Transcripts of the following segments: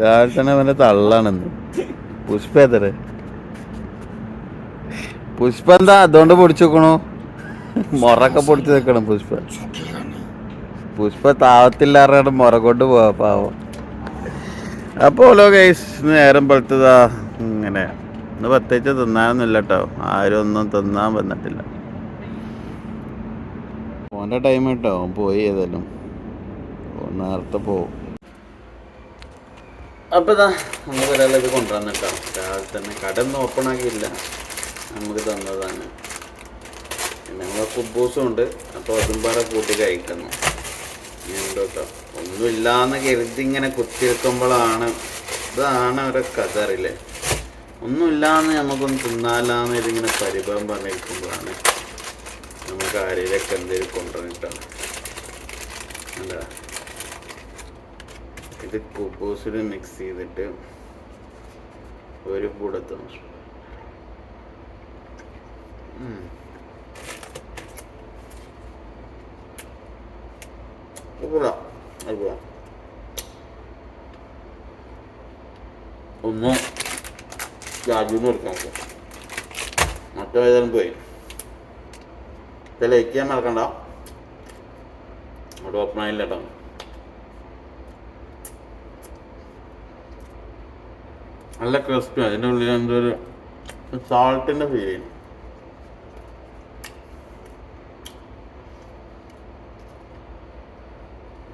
രാവിലെ തന്നെ അവന്റെ തള്ളാണെന്ന്. പുഷ്പ എത്ര പുഷ്പ എന്താ അതുകൊണ്ട് പൊടിച്ചു വെക്കണു? മുറൊക്കെ പൊടിച്ചു വെക്കണം പുഷ്പ. പുഷ്പ താവത്തില്ലാറാണ്ട് മുറ കൊണ്ട് പോവാ പാവം. അപ്പോൾ ഓലോ ഗൈസ് നേരം പെടുത്തതാ ഇങ്ങനെ. ഇന്ന് പ്രത്യേകിച്ച് തിന്നാനൊന്നുമില്ല കേട്ടോ ആരും ഒന്നും തിന്നാൻ വന്നിട്ടില്ല. ഓന്റെ ടൈം കേട്ടോ പോയി ഏതായാലും. നേരത്തെ പോവും. അപ്പോൾ നമുക്ക് ഒരാൾ ഇത് കൊണ്ടുവന്നു കേട്ടോ രാവിലെ തന്നെ കട ഒന്നും ഓപ്പൺ ആക്കിയില്ല. നമുക്ക് തന്നതാണ്. പിന്നെ ഫുഡ് കുബൂസും ഉണ്ട്. അപ്പോൾ അതും പാടെ കൂട്ടി കഴിക്കുന്നു ഉണ്ടോ കേട്ടോ ഒന്നുമില്ലാന്ന് കരുതി ഇങ്ങനെ കുത്തിയിരിക്കുമ്പോഴാണ് ഇതാണ് ഒരു കഥ അറിയില്ലേ? ഒന്നുമില്ലാന്ന് നമുക്കൊന്ന് തിന്നാലാന്ന് ഇതിങ്ങനെ പരിഭവം പറഞ്ഞിരിക്കുമ്പോഴാണ് നമുക്ക് ആരെയൊക്കെ എന്തെങ്കിലും കൊണ്ടുവന്നിട്ടാണ്. എന്താ? ഇത് കുബൂസിൽ മിക്സ് ചെയ്തിട്ട് ഒരു കൂടത്തും ഒന്ന് രാജുന്ന് കൊടുക്കാം മറ്റേ ഏതായാലും പോയി. ഇതിലേക്ക് ലൈക്ക് ചെയ്യാൻ മറക്കണ്ട. അവിടെ ഓപ്പൺ ആയില്ല കേട്ടോ. നല്ല ക്രിസ്പി അതിന്റെ ഉള്ളിൽ എന്തോ ഒരു സാൾട്ടിന്റെ ഫീൽ ചെയ്യും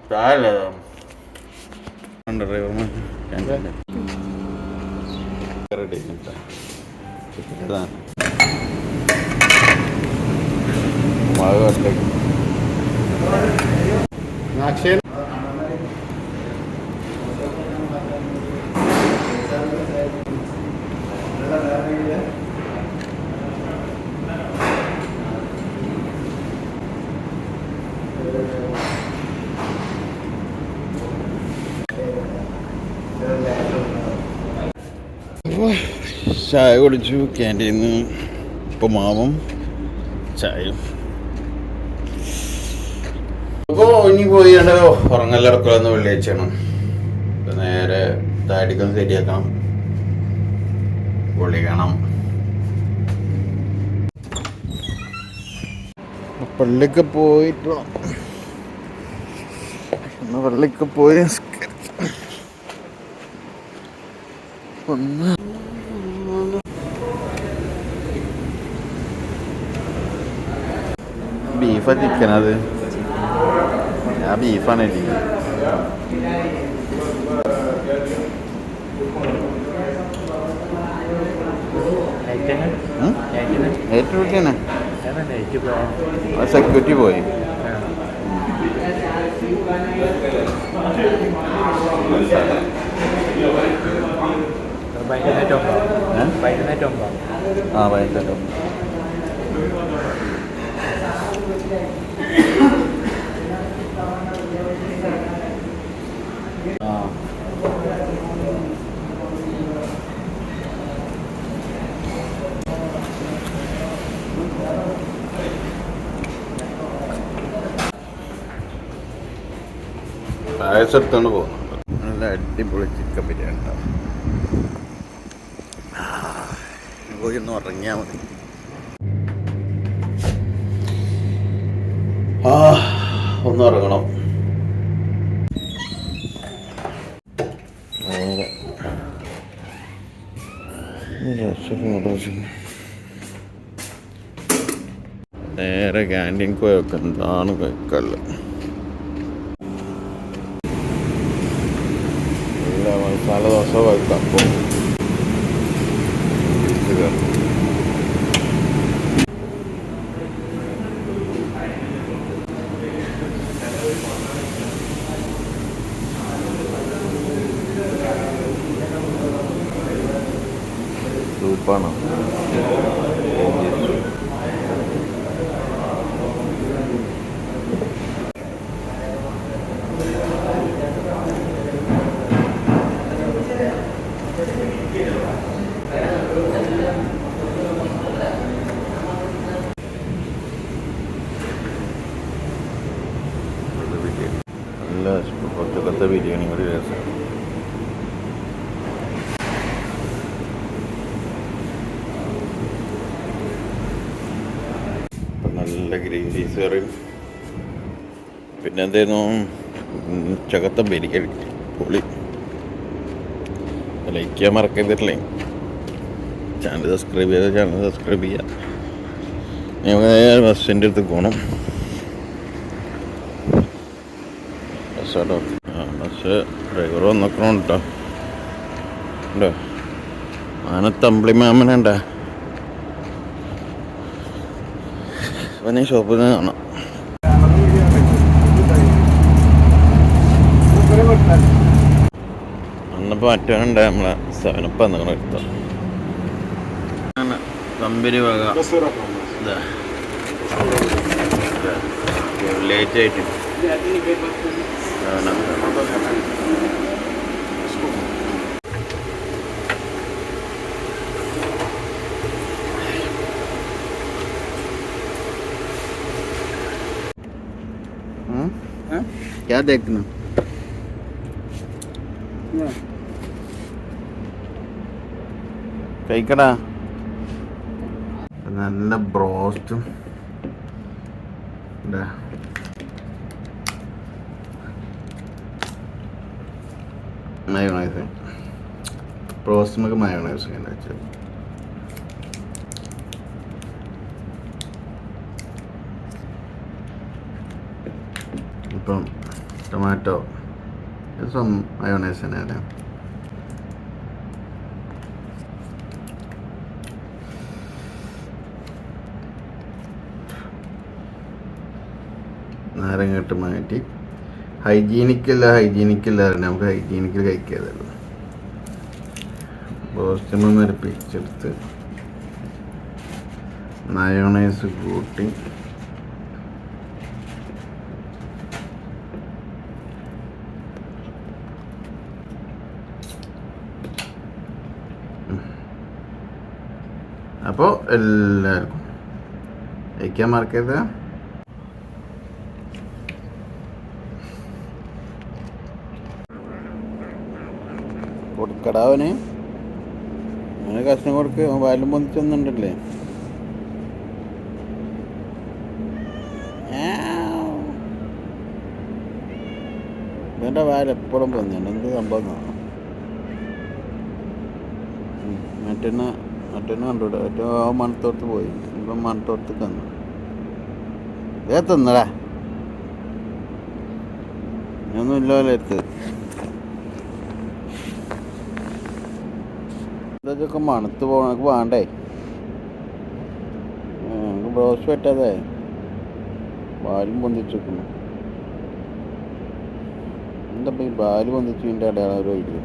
ചായ അല്ലേ റെഡി മുളക് ഒറ്റയ്ക്ക് ചായ കുടിച്ചു ക്യാന്റീന്ന് ഇപ്പോൾ മാവും ചായയും. അപ്പോൾ ഇനി പോയി കണ്ടോ ഉറങ്ങലടക്കലെന്ന് വെള്ളിയാഴ്ചയാണ്. നേരെ താടിക്കൊന്ന് ശരിയാക്കണം പൊളിക്കണം പള്ളിക്ക് പോയിട്ട്. ഒന്ന് പള്ളിക്ക് പോയി. ഒന്ന് ബീഫാ ചിക്കനത് ഞാൻ ബീഫാണ് എനിക്ക് തന്നെ സെക്യൂരിറ്റി പോയി? ആ വൈകിട്ട് പായസം എടുത്തോണ്ട് പോകുന്നുണ്ട് നല്ല അടിപൊളി ചിക്കൻ ബിരിയാണി ഉണ്ടാവും പോയി മതി. ഒന്ന് ഉറങ്ങണം. നേരെ ക്യാന്റീൻ പോയൊക്കെ എന്താണ് നല്ല മസാല ദോശ കഴിക്കാം. അപ്പോൾ സൂപ്പാണോ. അടുത്ത ബിരിയാണി കൂടി രസമാണ് നല്ല ഗ്രീൻ പീസ് കറിയും. പിന്നെ എന്തേന്നു? ചകത്ത ബിരിക്കൽ പൊളി. ലൈക്ക് ചെയ്യാൻ മറക്കരുതല്ലേ ചാനൽ സബ്സ്ക്രൈബ് ചെയ്താൽ ചാനൽ സബ്സ്ക്രൈബ് ചെയ്യാം. ഞാൻ ബസ്സിന്റെ അടുത്ത് പോകണം ബസ് പക്ഷേ ഡ്രൈവർ വന്നേക്കണം കേട്ടോ ഉണ്ടോ ആനത്തമ്പിളി മാമനുണ്ട. അവനെ ഷോപ്പിൽ നിന്ന് കാണാം. അന്നപ്പോൾ മറ്റവനുണ്ട് നമ്മളെ സെവനപ്പ് വന്നിങ്ങനെ എടുത്ത കമ്പനി വക. ലേറ്റ് ആയിട്ട്. क्या देखना കഴിക്കടാ നല്ല ബ്രോസ്റ്റും ഇതാ. മയോണൈസ് പ്രോസ്മക്ക് മയോണൈസ് ഞാൻ വെച്ചത് ഇപ്പം ടൊമാറ്റോ ഇപ്പം മയോണൈസ് തന്നെയല്ലേ നാരങ്ങ ഇട്ട് മാറ്റി. ഹൈജീനിക്കല്ല ഹൈജീനിക്കല്ല നമുക്ക് ഹൈജീനിക്കൽ കഴിക്കാതല്ലോ. ബോസ്റ്റമ ഒരു പിച്ചെടുത്ത് മയോണൈസ് കൂട്ടി. അപ്പോൾ എല്ലാവർക്കും. കഴിക്കാൻ മറക്കരുത്. കൊടുക്കടാ അങ്ങനെ കഷ്ണം കൊടുക്ക് വാലും പൊന്നിച്ചൊന്നുണ്ടല്ലേ ഇവന്റെ വാൽ എപ്പോഴും പൊന്നുണ്ട് എന്ത് സംഭവം മറ്റന്നെ മറ്റന്നെ കണ്ടുകൂടെ മറ്റേ മണത്തോട്ട് പോയി. ഇപ്പം മണത്തോട്ട് തന്നു. ഇതേ തന്നടാ. ഒന്നും ഇല്ലല്ലോ എടുത്ത്. ഇതൊക്കെ മണത്ത് പോകണം വേണ്ടേ? നമുക്ക് ബ്രോസ് പറ്റാതെ. ബാലും പൊന്തിച്ച് വെക്കുന്നു എന്താ ഈ ബാലു പൊന്തിച്ചു ഇതിന്റെ അടയാളം ഒരു ഐഡിയ